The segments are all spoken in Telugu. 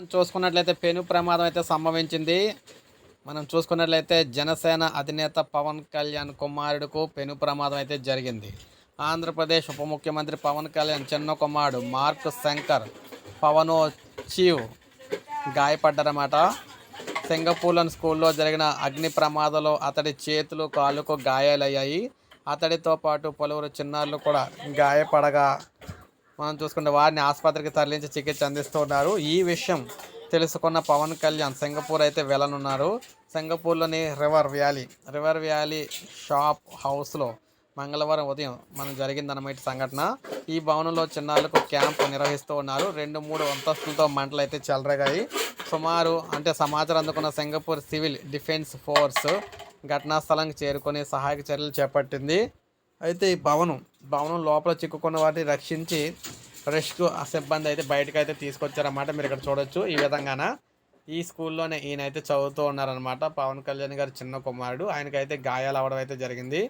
మనం చూసుకున్నట్లయితే పెను ప్రమాదం అయితే సంభవించింది. మనం చూసుకున్నట్లయితే జనసేన అధినేత పవన్ కళ్యాణ్ కుమారుడుకు పెను ప్రమాదం అయితే జరిగింది. ఆంధ్రప్రదేశ్ ఉప ముఖ్యమంత్రి పవన్ కళ్యాణ్ చిన్న కుమారుడు మార్క్ శంకర్ పవన్ చీవ్ గాయపడ్డారన్నమాట. సింగపూర్లోని స్కూల్లో జరిగిన అగ్ని ప్రమాదంలో అతడి చేతులు కాళ్ళకు గాయాలయ్యాయి. అతడితో పాటు పలువురు చిన్నారులు కూడా గాయపడగా మనం చూసుకుంటే వారిని ఆసుపత్రికి తరలించి చికిత్స అందిస్తున్నారు. ఈ విషయం తెలుసుకున్న పవన్ కళ్యాణ్ సింగపూర్ అయితే వెళ్ళనున్నారు. సింగపూర్లోని River Valley River Valley shop హౌస్లో మంగళవారం ఉదయం మనం జరిగిందన్నమాట సంఘటన. ఈ భవనంలో చిన్నారులకు క్యాంప్ నిర్వహిస్తూ ఉన్నారు. రెండు మూడు అంతస్తులతో మంటలు అయితే చెలరగాయి. సుమారు అంటే సమాచారం అందుకున్న సింగపూర్ సివిల్ డిఫెన్స్ ఫోర్స్ ఘటనా స్థలానికి చేరుకొని సహాయక చర్యలు చేపట్టింది. అయితే ఈ భవనం భవనం లోపల చిక్కుకున్న వాటిని రక్షించి రెస్క్యూ సిబ్బంది అయితే బయటకు అయితే తీసుకొచ్చారన్నమాట. మీరు ఇక్కడ చూడొచ్చు ఈ విధంగాన. ఈ స్కూల్లోనే ఈయన అయితే చదువుతూ ఉన్నారనమాట పవన్ కళ్యాణ్ గారు చిన్న కుమారుడు. ఆయనకైతే గాయాలు అవ్వడం అయితే జరిగింది.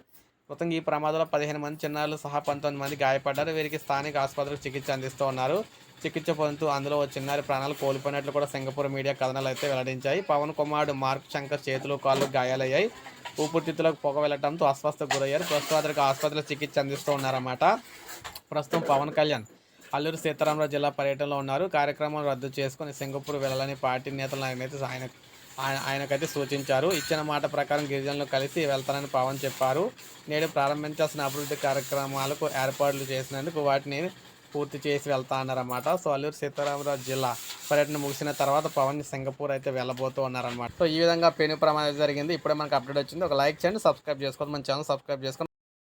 మొత్తం ఈ ప్రమాదంలో పదిహేను మంది చిన్నారులు సహా పంతొమ్మిది మంది గాయపడ్డారు. వీరికి స్థానిక ఆసుపత్రికి చికిత్స అందిస్తూ ఉన్నారు. చికిత్స పొందుతూ అందులో ఓ చిన్నారి ప్రాణాలు కోల్పోయినట్లు కూడా సింగపూర్ మీడియా కథనాలు అయితే వెల్లడించాయి. పవన్ కుమారుడు మార్క్ శంకర్ చేతులు కాళ్ళు గాయాలయ్యాయి. ఊపిరితిత్తులకు పొగ వెళ్ళడంతో అస్వస్థకు గురయ్యారు. ప్రస్తుతం అతనికి ఆసుపత్రిలో చికిత్స అందిస్తూ ఉన్నారన్నమాట. ప్రస్తుతం పవన్ కళ్యాణ్ అల్లూరు సీతారామరాజు జిల్లా పర్యటనలో ఉన్నారు. కార్యక్రమం రద్దు చేసుకుని సింగపూర్ వెళ్ళాలని పార్టీ నేతలు ఆయనైతే ఆయన ఆయన- ఆయనకైతే సూచించారు. ఇచ్చిన మాట ప్రకారం గిరిజనులు కలిసి వెళ్తానని పవన్ చెప్పారు. నేడు ప్రారంభించాల్సిన అభివృద్ధి కార్యక్రమాలకు ఏర్పాట్లు చేసినందుకు వాటిని పూర్తి చేసి వెళ్తా అన్నారన్నమాట. సో అల్లూరు సీతారామరాజు జిల్లా పర్యటన ముగిసిన తర్వాత పవన్ సింగపూర్ అయితే వెళ్ళబోతూ ఉన్నారన్నమాట. సో ఈ విధంగా పెను ప్రమాదం జరిగింది. ఇప్పుడే మనకు అప్డేట్ వచ్చింది. ఒక లైక్ చేయండి సబ్స్క్రైబ్ చేసుకోండి మన ఛానల్ సబ్స్క్రైబ్ చేసుకోండి.